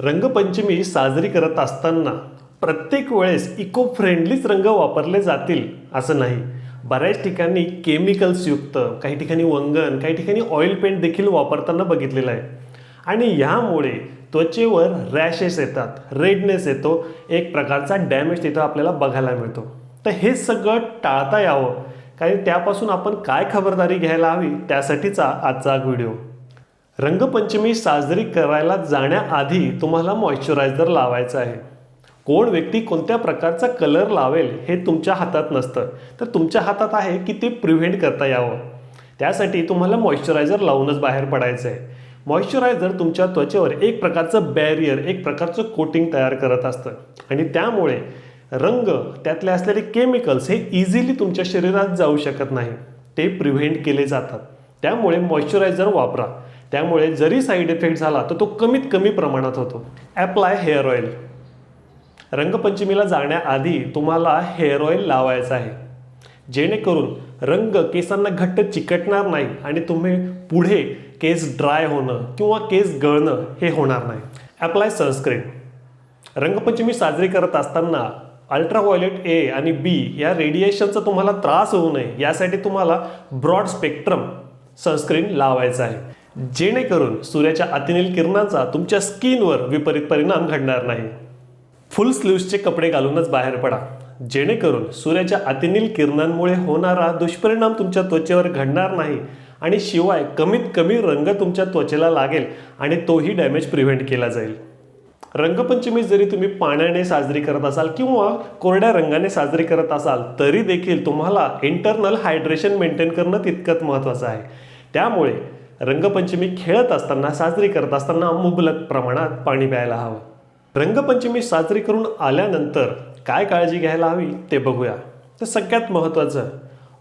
रंगपंचमी साजरी करत असताना प्रत्येक वेळेस इको फ्रेंडलीच रंग वापरले जातील असं नाही. बऱ्याच ठिकाणी केमिकल्सयुक्त काही ठिकाणी वंगण काही ठिकाणी ऑइल पेंट देखील वापरताना बघितलेलं आहे. आणि ह्यामुळे त्वचेवर रॅशेस येतात रेडनेस येतो एक प्रकारचा डॅमेज तिथं आपल्याला बघायला मिळतो. तर हे सगळं टाळता यावं. कारण त्यापासून आपण काय खबरदारी घ्यायला हवी त्यासाठीचा आजचा व्हिडिओ. रंगपंचमी साजरी करायला जाण्याआधी तुम्हाला मॉइश्चरायझर लावायचं आहे. कोण व्यक्ती कोणत्या प्रकारचा कलर लावेल हे तुमच्या हातात नसतं. तर तुमच्या हातात आहे की ते प्रिव्हेंट करता यावं. त्यासाठी तुम्हाला मॉइश्चरायझर लावूनच बाहेर पडायचं आहे मॉइश्चरायझर तुमच्या त्वचेवर एक प्रकारचं बॅरियर एक प्रकारचं कोटिंग तयार करत असतं. आणि त्यामुळे रंग त्यातले असलेले केमिकल्स हे इझिली तुमच्या शरीरात जाऊ शकत नाही. ते प्रिव्हेंट केले जातात. त्यामुळे मॉइश्चरायझर वापरा. त्यामुळे जरी साईड इफेक्ट झाला तर तो कमीत कमी प्रमाणात होतो. ॲप्लाय हेअर ऑइल रंगपंचमीला जाण्याआधी तुम्हाला हेअर ऑइल लावायचं आहे. जेणेकरून रंग केसांना घट्ट चिकटणार नाही आणि तुम्ही पुढे केस ड्राय होणं किंवा केस गळणं हे होणार नाही. ॲप्लाय सनस्क्रीन रंगपंचमी साजरी करत असताना अल्ट्राव्हायोलेट ए आणि बी या रेडिएशनचा तुम्हाला त्रास होऊ नये. यासाठी तुम्हाला ब्रॉड स्पेक्ट्रम सनस्क्रीन लावायचं आहे. जेणेकरून सूर्याच्या अतिनील किरणांचा तुमच्या स्किनवर विपरीत परिणाम घडणार नाही. फुल स्लीव्सचे कपडे घालूनच बाहेर पडा. जेणेकरून सूर्याच्या अतिनील किरणांमुळे होणारा दुष्परिणाम तुमच्या त्वचेवर घडणार नाही आणि शिवाय कमीत कमी रंग तुमच्या त्वचेला लागेल आणि तोही डॅमेज प्रिव्हेंट केला जाईल. रंगपंचमी जरी तुम्ही पाण्याने साजरी करत असाल किंवा कोरड्या रंगाने साजरी करत असाल तरी देखील तुम्हाला इंटरनल हायड्रेशन मेंटेन करणं तितकंच महत्त्वाचं आहे. त्यामुळे रंगपंचमी खेळत असताना साजरी करत असताना मुबलक प्रमाणात पाणी प्यायला हवं. रंगपंचमी साजरी करून आल्यानंतर काय काळजी घ्यायला हवी ते बघूया. तर सगळ्यात महत्त्वाचं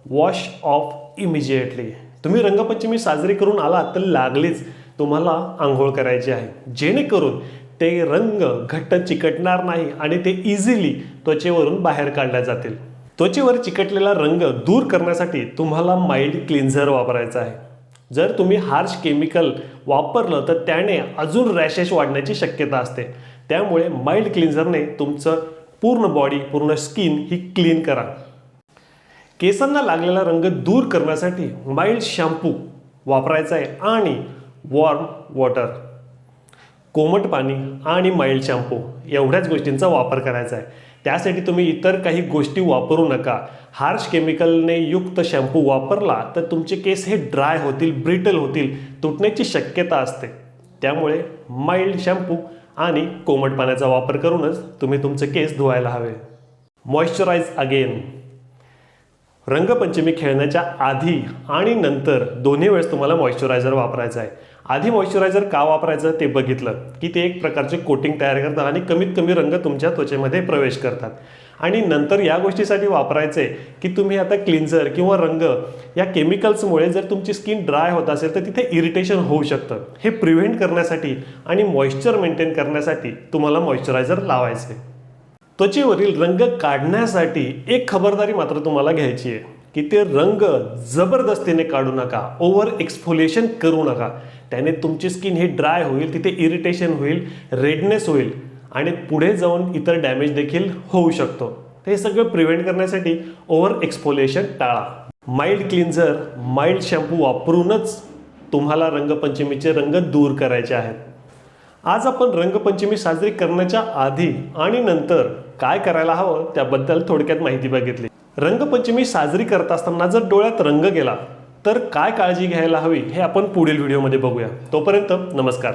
वॉश ऑफ इमिजिएटली तुम्ही रंगपंचमी साजरी करून आलात तर लागलीच तुम्हाला आंघोळ करायची आहे. जेणेकरून ते रंग घट्ट चिकटणार नाही आणि ते इझिली त्वचेवरून बाहेर काढल्या जातील. त्वचेवर चिकटलेला रंग दूर करण्यासाठी तुम्हाला माइल्ड क्लिन्झर वापरायचा आहे. जर तुम्ही हार्श केमिकल वापरलं तर त्याने अजून रॅशेस वाढण्याची शक्यता असते. त्यामुळे माइल्ड क्लिन्झरने तुमचं पूर्ण बॉडी पूर्ण स्किन ही क्लीन करा. केसांना लागलेला रंग दूर करण्यासाठी माइल्ड शॅम्पू वापरायचा आहे आणि वॉर्म वॉटर कोमट पाणी आणि माइल्ड शॅम्पू एवढ्याच गोष्टींचा वापर करायचा आहे. त्यासाठी तुम्ही इतर काही गोष्टी वापरू नका. हार्श केमिकलने युक्त शॅम्पू वापरला तर तुमचे केस हे ड्राय होतील ब्रिटल होतील तुटण्याची शक्यता असते. त्यामुळे माइल्ड शॅम्पू आणि कोमट पाण्याचा वापर करूनच तुम्ही तुमचे केस धुवायला हवे. Moisturise again. रंगपंचमी खेळण्याच्या आधी आणि नंतर दोन्ही वेळेस तुम्हाला मॉइश्चरायझर वापरायचं आहे. आधी मॉइश्चरायझर का वापरायचं ते बघितलं की ते एक प्रकारचे कोटिंग तयार करतात आणि कमीत कमी रंग तुमच्या त्वचेमध्ये प्रवेश करतात. आणि नंतर या गोष्टीसाठी वापरायचे की तुम्ही आता क्लिन्झर किंवा रंग या केमिकल्समुळे जर तुमची स्किन ड्राय होत असेल तर तिथे इरिटेशन होऊ शकतं. हे प्रिव्हेंट करण्यासाठी आणि मॉइश्चर मेंटेन करण्यासाठी तुम्हाला मॉइश्चरायझर लावायचे. त्वचेवरील रंग काढण्यासाठी एक खबरदारी मात्र तुम्हाला घ्यायची आहे की ते रंग जबरदस्तीने काढू नका ओव्हर एक्सफोलिएशन करू नका. त्याने तुमची स्किन हे ड्राय होईल तिथे इरिटेशन होईल रेडनेस होईल आणि पुढे जाऊन इतर डॅमेज देखील होऊ शकतो. हे सगळं प्रिव्हेंट करण्यासाठी ओव्हर एक्सफोलिएशन टाळा. माइल्ड क्लिन्झर माइल्ड शॅम्पू वापरूनच तुम्हाला रंगपंचमीचे रंग दूर करायचे आहेत. आज आपण रंगपंचमी साजरी करण्याच्या आधी आणि नंतर काय करायला हवं त्याबद्दल थोडक्यात माहिती बघितली. रंगपंचमी साजरी करत असताना जर डोळ्यात रंग गेला तर काय काळजी घ्यायला हवी हे आपण पुढील व्हिडिओमध्ये बघूया. तोपर्यंत नमस्कार.